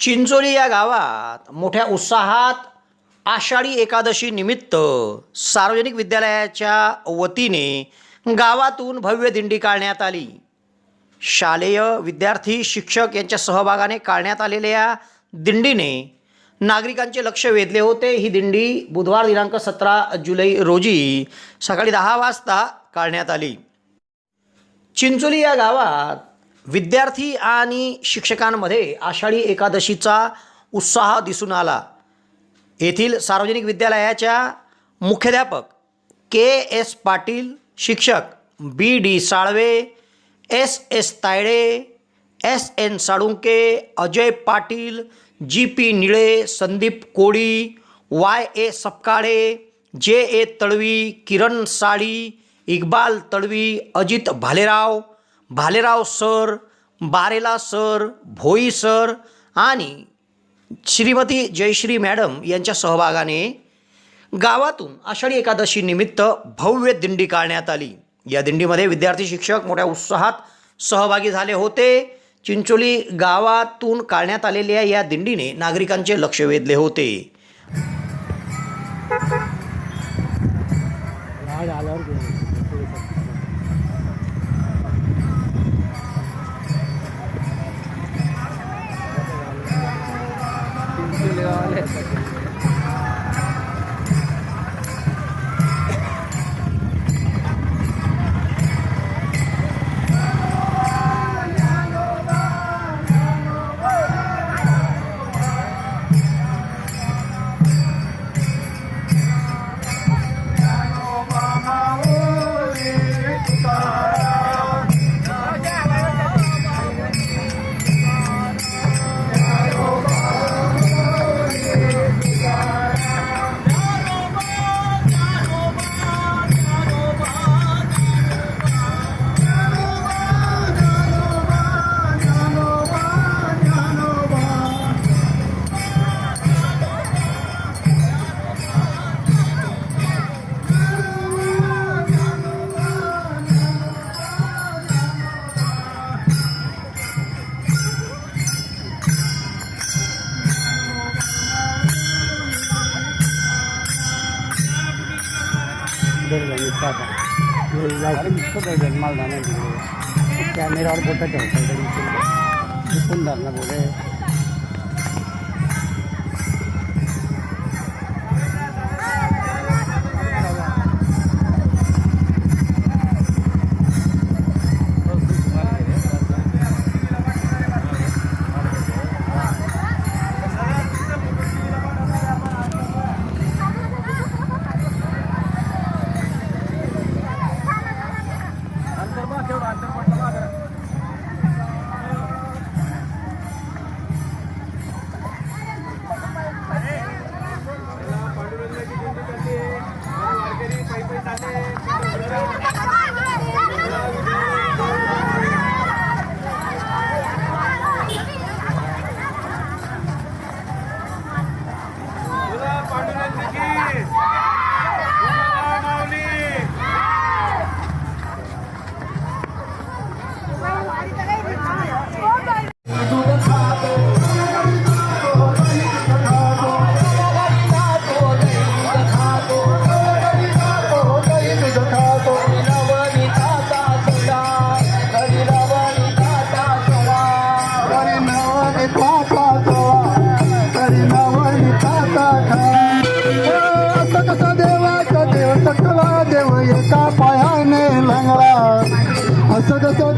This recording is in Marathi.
चिंचोली या गावात मोठ्या उत्साहात आषाढी एकादशी निमित्त सार्वजनिक विद्यालयाच्या वतीने गावातून भव्य दिंडी काढण्यात आली. शालेय विद्यार्थी शिक्षक यांच्या सहभागाने काढण्यात आलेल्या दिंडीने नागरिकांचे लक्ष वेधले होते. ही दिंडी बुधवार दिनांक सतरा जुलै रोजी सकाळी दहा वाजता काढण्यात आली. चिंचोली या गावात विद्यार्थी आणि शिक्षकांमध्ये आषाढी एकादशीचा उत्साह दिसून आला. येथील सार्वजनिक विद्यालयाच्या मुख्याध्यापक के एस पाटील शिक्षक B D Salve S S Tayde S N Salunke Ajay Patil G P Nile Sandeep Koli Y A Sapkale J A Talvi Kiran Sali Iqbal Talvi Ajit Bhalerao Bhalerao sir Barela sir Bhoi sir आणि श्रीमती जयश्री मॅडम यांच्या सहभागाने गावातून आषाढी एकादशी निमित्त भव्य दिंडी काढण्यात आली. या दिंडीमध्ये विद्यार्थी शिक्षक मोठ्या उत्साहात सहभागी झाले होते. चिंचोली गावातून काढण्यात आलेल्या या दिंडीने नागरिकांचे लक्ष वेधले होते. कॅमेरावर बोटं ठेवतात चुकून धरणं बोले